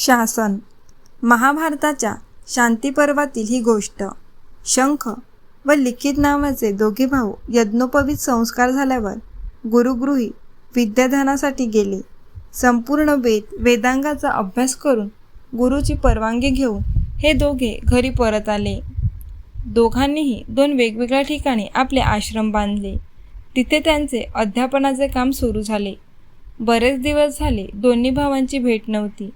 शासन. महाभारताच्या शांतीपर्वातील ही गोष्ट. शंख व लिखित नावाचे दोघे भाऊ यज्ञोपवीत संस्कार झाल्यावर गुरुगृही विद्याधानासाठी गेले. संपूर्ण वेद वेदांगाचा अभ्यास करून गुरुची परवानगी घेऊन हे दोघे घरी परत आले. दोघांनीही दोन वेगवेगळ्या ठिकाणी आपले आश्रम बांधले. तिथे त्यांचे अध्यापनाचे काम सुरू झाले. बरेच दिवस झाले दोन्ही भावांची भेट नव्हती.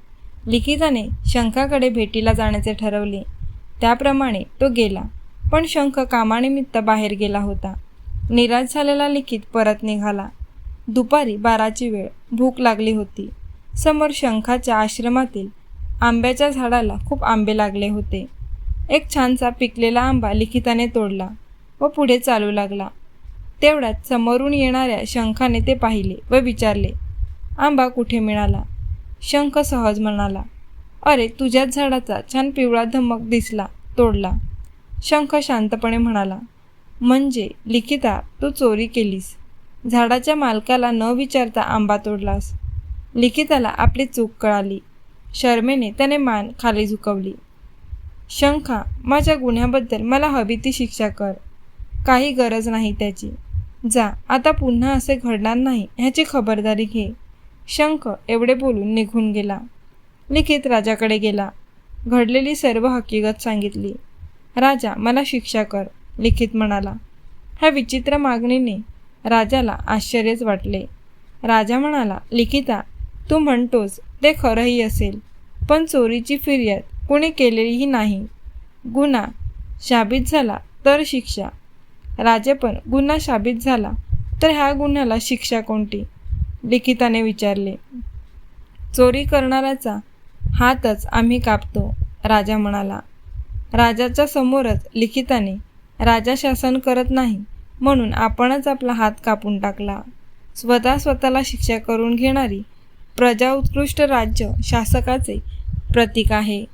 लिखिताने शंखाकडे भेटीला जाण्याचे ठरवले. त्याप्रमाणे तो गेला. पण शंख कामानिमित्त बाहेर गेला होता. निराश झालेला लिखित परत निघाला. दुपारी बाराची वेळ. भूक लागली होती. समोर शंखाच्या आश्रमातील आंब्याच्या झाडाला खूप आंबे लागले होते. एक छानसा पिकलेला आंबा लिखिताने तोडला व पुढे चालू लागला. तेवढ्यात समोरून येणाऱ्या शंखाने ते पाहिले व विचारले आंबा कुठे मिळाला? शंख सहज म्हणाला. अरे तुझ्याच झाडाचा छान पिवळा धमक दिसला तोडला. शंख शांतपणे म्हणाला. म्हणजे लिखिता तू चोरी केलीस. झाडाच्या मालकाला न विचारता आंबा तोडलास. लिखिताला आपली चूक कळाली. शर्मेने त्याने मान खाली झुकवली. शंखा माझ्या गुन्ह्याबद्दल मला हवी ती शिक्षा कर. काही गरज नाही त्याची. जा आता पुन्हा असे घडणार नाही ह्याची खबरदारी घे. शंख एवढे बोलून निघून गेला. लिखित राजाकडे गेला. घडलेली सर्व हकीकत सांगितली. राजा मला शिक्षा कर लिखित म्हणाला. ह्या विचित्र मागणीने राजाला आश्चर्यच वाटले. राजा म्हणाला लिखिता तू म्हणतोस ते खरंही असेल पण चोरीची फिर्याद कुणी केलेलीही नाही. गुन्हा शाबित झाला तर शिक्षा. राजे पण गुन्हा शाबित झाला तर ह्या गुन्ह्याला शिक्षा कोणती? लिखिताने विचारले चोरी करणाऱ्याचा हातच आम्ही कापतो राजा म्हणाला. राजाच्या समोरच लिखिताने राजा शासन करत नाही म्हणून आपणच आपला हात कापून टाकला. स्वतः स्वतःला शिक्षा करून घेणारी प्रजा उत्कृष्ट राज्य शासकाचे प्रतीक आहे.